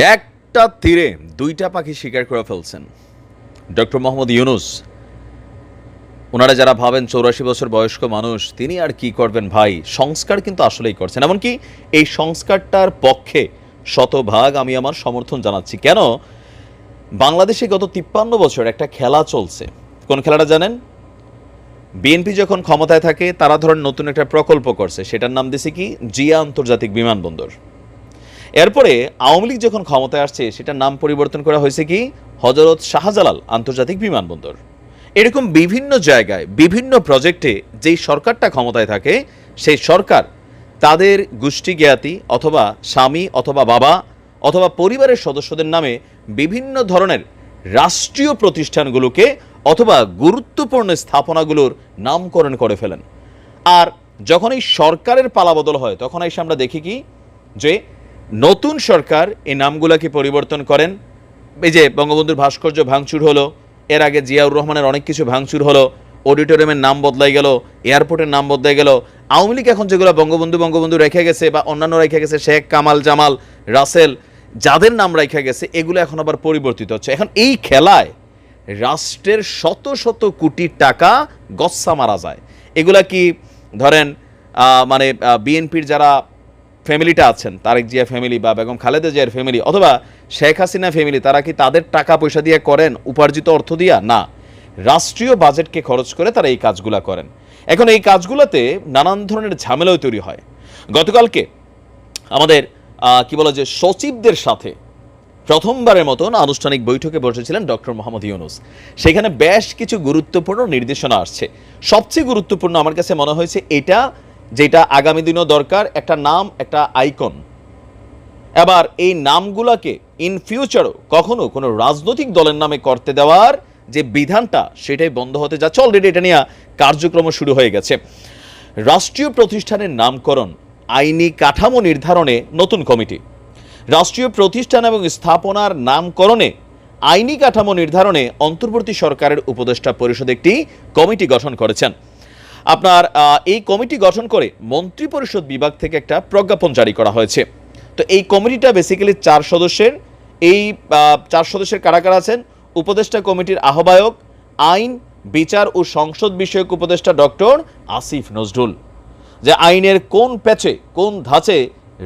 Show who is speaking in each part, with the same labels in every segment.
Speaker 1: একটা তীরে দুইটা পাখি শিকার করে ফেলছেন। ডক্টর মোহাম্মদ ইউনুস ওনারা যারা ভাবেন চৌরাশি বছর বয়স্ক মানুষ, তিনি আর কি করবেন ভাই? সংস্কার কিন্তু আসলেই করছেন। এমনকি এই সংস্কারটার পক্ষে শতভাগ আমি আমার সমর্থন জানাচ্ছি। কেন? বাংলাদেশে গত তিপ্পান্ন বছর একটা খেলা চলছে। কোন খেলাটা জানেন? বিএনপি যখন ক্ষমতায় থাকে, তারা ধরেন নতুন একটা প্রকল্প করছে। সেটার নাম দিছে কি? জিয়া আন্তর্জাতিক বিমানবন্দর। এরপরে আওয়ামী লীগ যখন ক্ষমতায় আসছে, সেটার নাম পরিবর্তন করা হয়েছে কি? হজরত শাহজালাল আন্তর্জাতিক বিমানবন্দর। এরকম বিভিন্ন জায়গায়, বিভিন্ন প্রজেক্টে যেই সরকারটা ক্ষমতায় থাকে, সেই সরকার তাদের গোষ্ঠী জ্ঞাতি অথবা স্বামী অথবা বাবা অথবা পরিবারের সদস্যদের নামে বিভিন্ন ধরনের রাষ্ট্রীয় প্রতিষ্ঠানগুলোকে অথবা গুরুত্বপূর্ণ স্থাপনাগুলোর নামকরণ করে ফেলেন। আর যখন এই সরকারের পালাবদল হয়, তখন এসে আমরা দেখি কি? যে নতুন সরকার এই নামগুলোকে পরিবর্তন করেন। এই যে বঙ্গবন্ধুর ভাস্কর্য ভাঙচুর হলো, এর আগে জিয়াউর রহমানের অনেক কিছু ভাঙচুর হলো, অডিটোরিয়ামের নাম বদলাই গেল, এয়ারপোর্টের নাম বদলাই গেল। আওয়ামী লীগ এখন যেগুলো বঙ্গবন্ধু বঙ্গবন্ধু রেখে গেছে বা অন্যান্য রেখে গেছে, শেখ, কামাল, জামাল, রাসেল, যাদের নাম রেখে গেছে, এগুলো এখন আবার পরিবর্তিত হচ্ছে। এখন এই খেলায় রাষ্ট্রের শত শত কোটি টাকা গচ্ছা মারা যায়। এগুলা কি ধরেন মানে বিএনপির যারা ফ্যামিলিটা আছেন, তারেক জিয়া ফ্যামিলি বা বেগম খালেদা জিয়ার ফ্যামিলি, অথবা শেখ হাসিনা ফ্যামিলি, তারা কি তাদের টাকা পয়সা দিয়ে করেন, উপার্জিত অর্থ দিয়া? না। রাষ্ট্রীয় বাজেটকে খরচ করে তারা এই কাজগুলা করেন। এখন এই কাজগুলোতে নানান ধরনের ঝামেলাও তৈরি হয়। গতকালকে আমাদের কি বলা যে সচিবদের সাথে প্রথমবারের মতন আনুষ্ঠানিক বৈঠকে বসেছিলেন ডক্টর মোহাম্মদ ইউনুস। সেখানে বেশ কিছু গুরুত্বপূর্ণ নির্দেশনা আসছে। সবচেয়ে গুরুত্বপূর্ণ আমার কাছে মনে হয়েছে, এটা যেটা আগামী দিনও দরকার, একটা নাম, একটা আইকন। এবার এই নামগুলোকে ইন ফিউচারও কখনো কোনো রাজনৈতিক দলের নামে করতে দেওয়ার যে বিধানটা, সেটাই বন্ধ হতে যাচ্ছে। অলরেডি এটা নিয়ে কার্যক্রম শুরু হয়ে গেছে। রাষ্ট্রীয় প্রতিষ্ঠানের নামকরণ, আইনি কাঠামো নির্ধারণে নতুন কমিটি। রাষ্ট্রীয় প্রতিষ্ঠান এবং স্থাপনার নামকরণে আইনি কাঠামো নির্ধারণে অন্তর্বর্তী সরকারের উপদেষ্টা পরিষদ একটি কমিটি গঠন করেছেন। আপনার এই কমিটি গঠন করে মন্ত্রিপরিষদ বিভাগ থেকে একটা প্রজ্ঞাপন জারি করা হয়েছে। তো এই কমিটিটা বেসিক্যালি চার সদস্যের, এই চার সদস্যের কারা কারা আছেন? উপদেষ্টা কমিটির আহ্বায়ক, আইন, বিচার ও সংসদ বিষয়ক উপদেষ্টা ডক্টর আসিফ নজরুল। যে আইনের কোন প্যাচে, কোন ধাঁচে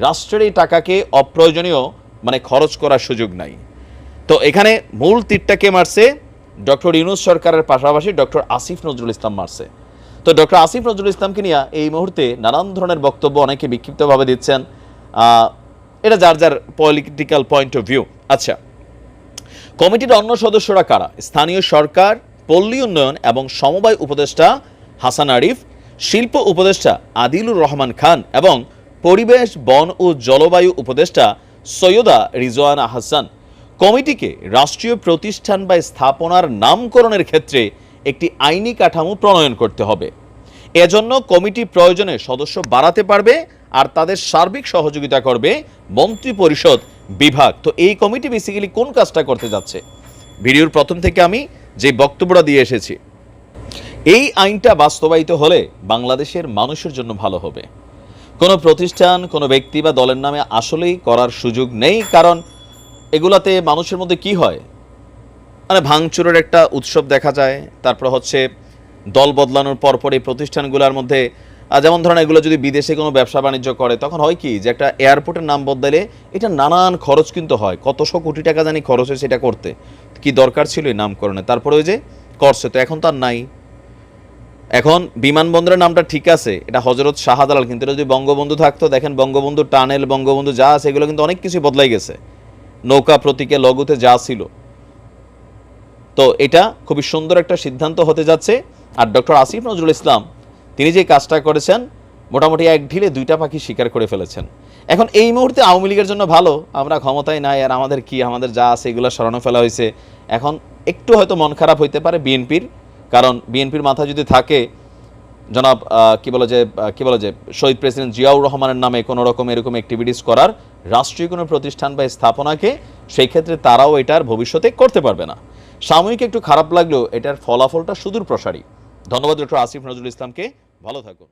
Speaker 1: রাষ্ট্রের এই টাকাকে অপ্রয়োজনীয় মানে খরচ করার সুযোগ নাই। তো এখানে মূল তীরটা কে মারছে? ডক্টর ইউনুস সরকারের পাশাপাশি ডক্টর আসিফ নজরুল ইসলাম মারছে। তো ডক্টর আসিফ নজরুল ইসলামকে নিয়ে এই মুহূর্তে নানান ধরনের বক্তব্য অনেকে বিক্ষিপ্তভাবে দিচ্ছেন। এটা যার যার পলিটিক্যাল পয়েন্ট অফ ভিউ আচ্ছা কমিটির অন্য সদস্যরা কারা? স্থানীয় সরকার, পল্লী উন্নয়ন এবং সমবায় উপদেষ্টা হাসান আরিফ, শিল্প উপদেষ্টা আদিলুর রহমান খান এবং পরিবেশ, বন ও জলবায়ু উপদেষ্টা সৈয়দা রিজওয়ানা হাসান। কমিটিকে রাষ্ট্রীয় প্রতিষ্ঠান বা স্থাপনার নামকরণের ক্ষেত্রে একটি আইনি কাঠামো প্রণয়ন করতে হবে। এজন্য কমিটি প্রয়োজনে সদস্য বাড়াতে পারবে আর তাদের সার্বিক সহযোগিতা করবে মন্ত্রী পরিষদ বিভাগ। তো এই কমিটি বেসিক্যালি কোন কাজটা করতে যাচ্ছে? ভিডিওর প্রথম থেকে আমি যে বক্তব্যটা দিয়ে এসেছি, এই আইনটা বাস্তবায়িত হলে বাংলাদেশের মানুষের জন্য ভালো হবে। কোনো প্রতিষ্ঠান, কোনো ব্যক্তি বা দলের নামে আসলেই করার সুযোগ নেই, কারণ এগুলাতে মানুষের মধ্যে কি হয়? মানে ভাঙচুরের একটা উৎসব দেখা যায়। তারপর হচ্ছে দল বদলানোর পর পর এই প্রতিষ্ঠানগুলোর মধ্যে যেমন ধরেন এগুলো যদি বিদেশে কোনো ব্যবসা বাণিজ্য করে, তখন হয় কি যে একটা এয়ারপোর্টের নাম বদলালে এটা নানান খরচ কিন্তু হয়। কতশো কোটি টাকা জানি খরচ হয় সেটা করতে। কি দরকার ছিল এই নামকরণে? তারপরে ওই যে করছে, তো এখন তো আর নাই। এখন বিমানবন্দরের নামটা ঠিক আছে, এটা হজরত শাহজালাল, কিন্তু এটা যদি বঙ্গবন্ধু থাকতো, দেখেন বঙ্গবন্ধু টানেল, বঙ্গবন্ধু যা আছে, এগুলো কিন্তু অনেক কিছু বদলাই গেছে। নৌকা প্রতীকে লঘুতে যা ছিল। তো এটা খুবই সুন্দর একটা সিদ্ধান্ত হতে যাচ্ছে। আর ডক্টর আসিফ নজরুল ইসলাম, তিনি যে কাজটা করেছেন, মোটামুটি এক ঢিলে দুইটা পাখি শিকার করে ফেলেছেন। এখন এই মুহূর্তে আওয়ামী লীগের জন্য ভালো, আমরা ক্ষমতায় নাই, আর আমাদের কি, আমাদের যা আছে এগুলো সরানো ফেলা হয়েছে। এখন একটু হয়তো মন খারাপ হইতে পারে বিএনপির, কারণ বিএনপির মাথা যদি থাকে, জনাব কি বলে যে কি বলে যে, শহীদ প্রেসিডেন্ট জিয়াউর রহমানের নামে কোনো রকম এরকম অ্যাক্টিভিটিস করার রাষ্ট্রীয় কোনো প্রতিষ্ঠান বা স্থাপনাকে, সেই ক্ষেত্রে তারাও এটার ভবিষ্যতে করতে পারবে না। সাময়িক একটু খারাপ লাগলেও এটার ফলাফলটা সুদূর প্রসারী ধন্যবাদ, ডক্টর আসিফ নজরুল ইসলামকে। ভালো থাকুন।